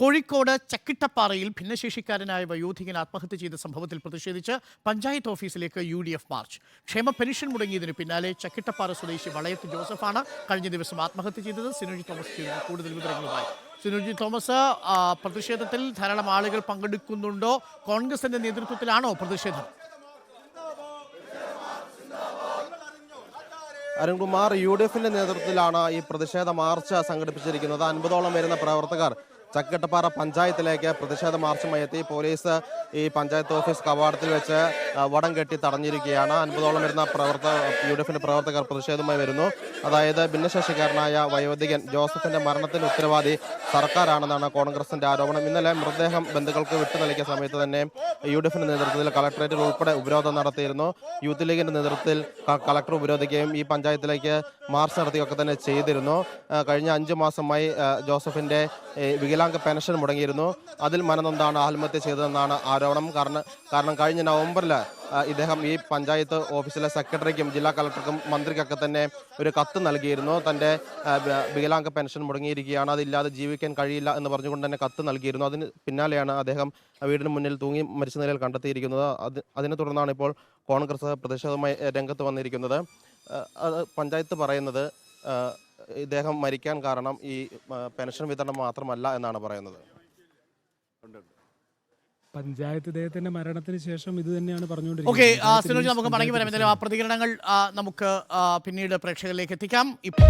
കോഴിക്കോട് ചക്കിട്ടപ്പാറയിൽ ഭിന്നശേഷിക്കാരനായ വയോധികൻ ആത്മഹത്യ ചെയ്ത സംഭവത്തിൽ പ്രതിഷേധിച്ച് പഞ്ചായത്ത് ഓഫീസിലേക്ക് യു ഡി എഫ് മാർച്ച്. ക്ഷേമ പെൻഷൻ മുടങ്ങിയതിന് പിന്നാലെ ചക്കിട്ടപ്പാറ സ്വദേശി വളയത്ത് ജോസഫാണ് കഴിഞ്ഞ ദിവസം ആത്മഹത്യ ചെയ്തത്. സിനുജി തോമസ് കൂടുതൽ വിവരങ്ങളുമായി സിനുജി തോമസ് പ്രതിഷേധത്തിൽ ധാരാളം ആളുകൾ പങ്കെടുക്കുന്നുണ്ടോ? കോൺഗ്രസിന്റെ നേതൃത്വത്തിലാണോ പ്രതിഷേധം? അരുൺകുമാർ യു ഡി എഫിന്റെ നേതൃത്വത്തിലാണ് ഈ പ്രതിഷേധ മാർച്ച് സംഘടിപ്പിച്ചിരിക്കുന്നത്. അൻപതോളം വരുന്ന പ്രവർത്തകർ ചക്കട്ടപ്പാറ പഞ്ചായത്തിലേക്ക് പ്രതിഷേധ മാർച്ചുമായി എത്തി. പോലീസ് ഈ പഞ്ചായത്ത് ഓഫീസ് കവാടത്തിൽ വെച്ച് വടം കെട്ടി തടഞ്ഞിരിക്കുകയാണ്. അൻപതോളം വരുന്ന പ്രവർത്തക യു ഡി എഫിന്റെ പ്രവർത്തകർ പ്രതിഷേധവുമായി വരുന്നു. അതായത് ഭിന്നശേഷിക്കാരനായ വയോധികൻ ജോസഫിന്റെ മരണത്തിന് ഉത്തരവാദി സർക്കാരാണെന്നാണ് കോൺഗ്രസിന്റെ ആരോപണം. ഇന്നലെ മൃതദേഹം ബന്ധുക്കൾക്ക് വിട്ടു നൽകിയ സമയത്ത് തന്നെ യു ഡി എഫിന്റെ നേതൃത്വത്തിൽ കളക്ടറേറ്റിൽ ഉൾപ്പെടെ ഉപരോധം നടത്തിയിരുന്നു. യൂത്ത് ലീഗിന്റെ നേതൃത്വത്തിൽ കളക്ടർ ഉപരോധിക്കുകയും ഈ പഞ്ചായത്തിലേക്ക് മാർച്ച് നടത്തുകയൊക്കെ തന്നെ ചെയ്തിരുന്നു. കഴിഞ്ഞ അഞ്ചു മാസമായി ജോസഫിന്റെ വികലാംഗ പെൻഷൻ മുടങ്ങിയിരുന്നു. അതിൽ മനനൊന്താണ് ആത്മഹത്യ ചെയ്തതെന്നാണ് ആരോപണം. കാരണം കാരണം കഴിഞ്ഞ നവംബറിൽ ഇദ്ദേഹം ഈ പഞ്ചായത്ത് ഓഫീസിലെ സെക്രട്ടറിക്കും ജില്ലാ കളക്ടർക്കും മന്ത്രിക്കൊക്കെ തന്നെ ഒരു കത്ത് നൽകിയിരുന്നു. തന്റെ വികലാംഗ പെൻഷൻ മുടങ്ങിയിരിക്കുകയാണ്. അതില്ലാതെ ജീവിക്കാൻ കഴിയില്ല എന്ന് പറഞ്ഞുകൊണ്ട് തന്നെ കത്ത് നൽകിയിരുന്നു. അതിന് പിന്നാലെയാണ് അദ്ദേഹം വീടിന് മുന്നിൽ തൂങ്ങി മരിച്ച നിലയിൽ കണ്ടെത്തിയിരിക്കുന്നത്. അത് അതിനെ തുടർന്നാണ് ഇപ്പോൾ കോൺഗ്രസ് പ്രതിഷേധവുമായി രംഗത്ത് വന്നിരിക്കുന്നത്. അത് പഞ്ചായത്ത് പറയുന്നത് ഇദ്ദേഹം മരിക്കാൻ കാരണം ഈ പെൻഷൻ വിതരണം മാത്രമല്ല എന്നാണ് പറയുന്നത്. പഞ്ചായത്ത് ഇദ്ദേഹത്തിന്റെ മരണത്തിന് ശേഷം ഇത് തന്നെയാണ് ഓക്കെ പറഞ്ഞുകൊണ്ടിരിക്കുന്നത് സിനോജി നമുക്ക് മടങ്ങി വരാം എന്തായാലും ആ പ്രതികരണങ്ങൾ ആ, നമുക്ക് ആ, പിന്നീട് പ്രേക്ഷകരിലേക്ക് എത്തിക്കാം. ഇപ്പോൾ